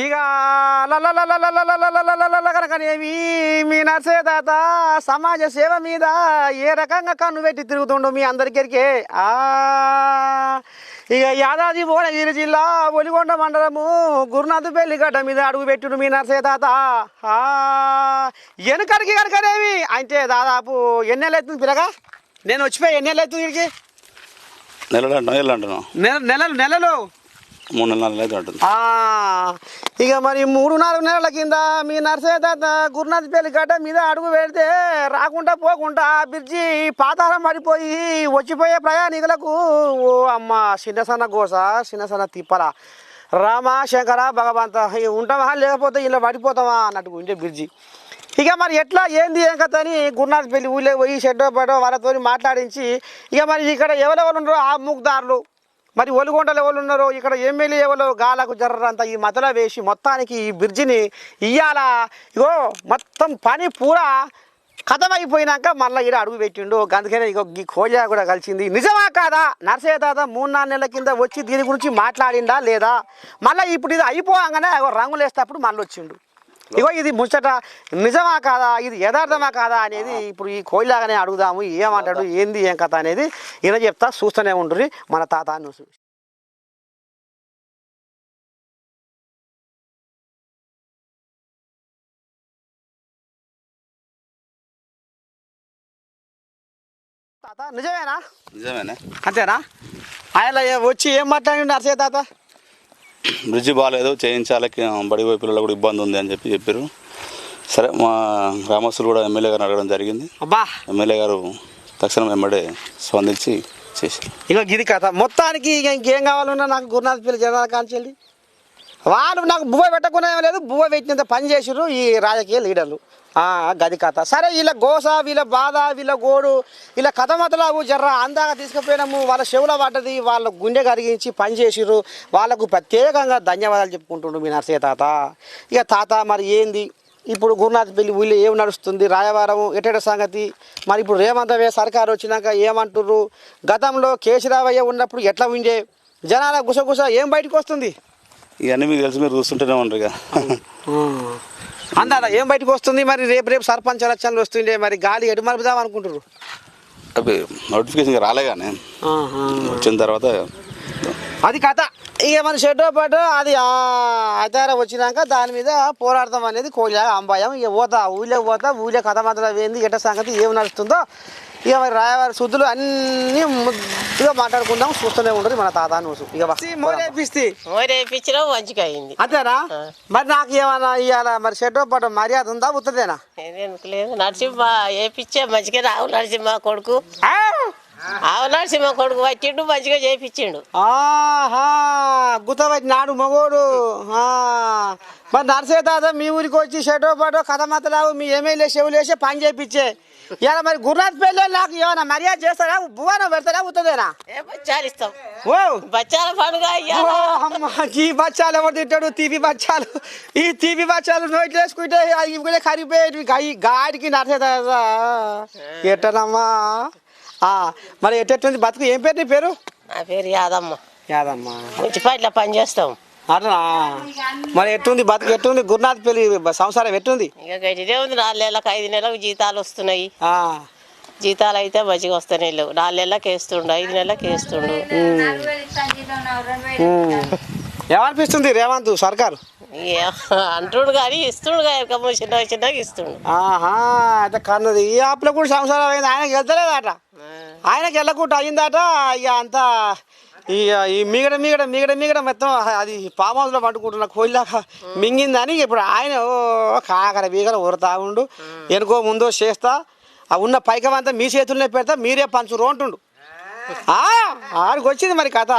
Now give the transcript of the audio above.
ఇక కనుకనేమి మీ నర్సే తాత సమాజ సేవ మీద ఏ రకంగా కన్ను పెట్టి తిరుగుతుండు మీ అందరికీ ఆ ఇక యాదాద్రి భువనగిరి జిల్లా ఒలిగొండ మండలము గురునాథపల్లి గడ్డ మీద అడుగు పెట్టుడు మీ నర్సే తాత ఆ వెనకడికి కనుకనేమి అంటే దాదాపు ఎన్నెళ్ళు అవుతుంది పిల్లగా నేను వచ్చిపోయి ఎన్నెళ్ళు అవుతుంది ఇక్కడికి నెలలు నెలలు నెలలు నెలలు మూడు నెలలు నాలుగు అయితే ఉంటుంది ఇక మరి మూడు నాలుగు నెలల కింద మీ నర్సే తాత గురునాథపల్లి గడ్డ మీద అడుగు పెడితే రాకుండా పోకుండా బ్రిడ్జి పాతారం పడిపోయి వచ్చిపోయే ప్రయాణికులకు ఓ అమ్మ చిన్న సన్న గోస చిన్న సన్న తిప్పల. రామ శంకర భగవంత ఉంటావా ఉంటామా లేకపోతే ఇలా పడిపోతామా అన్నట్టు ఉండే బ్రిడ్జి. ఇక మరి ఎట్లా ఏంది ఏం కథ అని గురునాథపల్లి ఊళ్ళో పోయి షెడ్డో పడో వాళ్ళతో మాట్లాడించి ఇక మరి ఇక్కడ ఎవరెవరు ఉన్నారో ఆ ముగ్దారులు మరి ఒలుగొండలు ఎవరు ఉన్నారో ఇక్కడ ఎమ్మెల్యే ఎవరో గాలకు జర్రంత ఈ మతల వేసి మొత్తానికి ఈ బ్రిడ్జిని ఇయ్యాల. ఇగో మొత్తం పని పూరా కథమైపోయినాక మళ్ళీ ఈడ అడుగు పెట్టిండు. అందుకనే ఇగో ఈ కోజా కూడా కలిసింది. నిజమా కాదా? నర్సయ్య తాత మూడు నాలుగు నెలల కింద వచ్చి దీని గురించి మాట్లాడిందా లేదా? మళ్ళీ ఇప్పుడు ఇది అయిపోగానే ఇగో రంగులు అప్పుడు మళ్ళీ వచ్చిండు ఇగో ఇది ముచ్చట నిజమా కాదా? ఇది యథార్థమా కాదా అనేది ఇప్పుడు ఈ కోయిలాగానే అడుగుదాము ఏమంటాడు ఏంది ఏం కథ అనేది ఈయన చెప్తా చూస్తూనే ఉండ్రి మన తాత న్యూస్ తాత నిజమేనా? నిజమేనే. అంతేనా? ఆయన వచ్చి ఏం మాట్లాడి నర్సయ్య తాత? బ్రిడ్జి బాగాలేదు చేయించాలకి బడి పోయే పిల్లలు కూడా ఇబ్బంది ఉంది అని చెప్పి చెప్పారు. సరే మా గ్రామస్తులు కూడా ఎమ్మెల్యే గారిని అడగడం జరిగింది. ఎమ్మెల్యే గారు తక్షణం వెంబడే స్పందించి చేశారు. ఇగో గిది కథ. మొత్తానికి ఇక ఇంకేం కావాలన్నా నాకు గురునాథ్ పిల్లి జనాల కాంచెల్లి వాళ్ళు నాకు బువ్వ పెట్టకుండా ఏం లేదు బువ్వ పెట్టినంత పని ఈ రాజకీయ లీడర్లు. గది కథ. సరే వీళ్ళ గోస వీళ్ళ బాధ వీళ్ళ గోడు వీళ్ళ కథ మతలావు జర్ర. అందాక తీసుకుపోయినాము వాళ్ళ చెవుల పడ్డది వాళ్ళ గుండె కరిగించి పని చేసిర్రు. వాళ్ళకు ప్రత్యేకంగా ధన్యవాదాలు చెప్పుకుంటుండ్రు మీ నర్సయ్య తాత. ఇక తాత మరి ఏంది? ఇప్పుడు గురునాథ్ పెళ్ళి ఊళ్ళో ఏం నడుస్తుంది? రాయవారం ఎటెట సంగతి? మరి ఇప్పుడు రేవంత్ సర్కారు వచ్చినాక ఏమంటుర్రు? గతంలో కేసీరావయ్య ఉన్నప్పుడు ఎట్లా ఉండే? జనాల గుసగుస ఏం బయటకు వస్తుంది? ఇవన్నీ మీకు తెలిసి మీరు చూస్తుంటేనే ఉండరు ఇక. అందాదా ఏం బయటకు వస్తుంది మరి? రేపు రేపు సర్పంచ్ ఎలక్షన్లు వస్తుండే మరి గాలి ఎటు మలుపుదాం అనుకుంటారు అవి నోటిఫికేషన్ రాలే కానీ వచ్చిన తర్వాత అది కథ. ఇక మన షెడ్ పాటు అది అతార వచ్చినాక దాని మీద పోరాడతాం అనేది కోళ్ళ అంబాయం. ఇక పోతా ఊళ్ళో పోతా ఊళ్ళో కథ మాత్రం ఏంది ఎట సంగతి ఏం నడుస్తుందో ఇక మరి రాయవారి శుద్ధులు అన్నీ ముద్దుగా మాట్లాడుకుందాం చూస్తూనే ఉండదు మన తాత నూసు ఇక. మోరేపిస్తే మంచిగా అయింది అంతేనా? మరి నాకు ఏమన్నా ఇవాళ మరి షెడ్ పాటు మర్యాద ఉందా ఉత్తదేనా? లేదు. నరసింహ వేపించే మంచిగా రావు నరసింహ కొడుకు. ఆవు నరసింహ కొడుకు వచ్చిండు మంచిగా చేపించిండు. ఆహా నాడు మగోడు. ఆ. మరి నర్సే తాత మీ ఊరికి వచ్చి షెటో పాటో కథ మాతలావు మీ ఎమ్మెల్యే చెవులేసే పని చేయించే ఇలా మరి గురునాథ్ పెళ్ళి నాకు ఏమైనా మర్యాద చేస్తారా? బువ్వన పెడతారా? ఉత్తదేనా? ఏ బచ్చాలు ఇస్తాం. ఓ. బచ్చాల పండుగ ఓ ఇయ్యాల అమ్మ, ఈ బచ్చాలు ఎవరు తింటాడు? తీపి బచ్చాలు. ఈ తీపి బచ్చాలు నోట్లు వేసుకుంటే అవి కూడా కరిగిపోయేవి గాడికి నర్సే తాత. ఎట్టనమ్మా? మరి ఎట్టెట్టుంది బతుకు? ఏం పేరు నీ పేరు? నా పేరు యాదమ్మ. యాదమ్మా. మున్సిపాలిటీలో పని చేస్తాం అట్లా మరి ఎట్టుంది బతుకు? ఎట్టుంది? గురునాథ్ పెళ్ళి సంసారం ఎట్టుంది? ఇక గట్టిదే ఉంది. నాలుగు నెలలకు ఐదు నెలలకు జీతాలు వస్తున్నాయి. జీతాలు అయితే మంచిగా వస్తున్నాయి లేవు. నాలుగు నెలలకు వేస్తుండు ఐదు నెలలకు వేస్తుండు. ఏమనిపిస్తుంది రేవంత్? సర్కారు? అంటుండు కానీ ఇస్తుండు కానీ చిన్నగా చిన్నగా ఇస్తుండు. ఆహా అయితే కన్నది. ఈ ఆపులో కూడా సంసారం అయింది. ఆయనకి వెళ్తలేదట ఆయనకి వెళ్ళకుండా అయిందట. ఇక అంతా ఇక ఈ మిగడ మిగడ మిగడ మిగడ మొత్తం అది ఫామ్ హౌస్లో పట్టుకుంటున్న కోయిలాగా మింగిందని ఇప్పుడు ఆయన ఓ కాకర బీగర ఊరతా ఉండు. ఎనుకో ముందో చేస్తా. ఆ ఉన్న పైకమంతా మీ చేతుల్లోనే పెడతా. మీరే పంచురు అంటుండు. ఆ, ఆడికి వచ్చింది మరి కథ.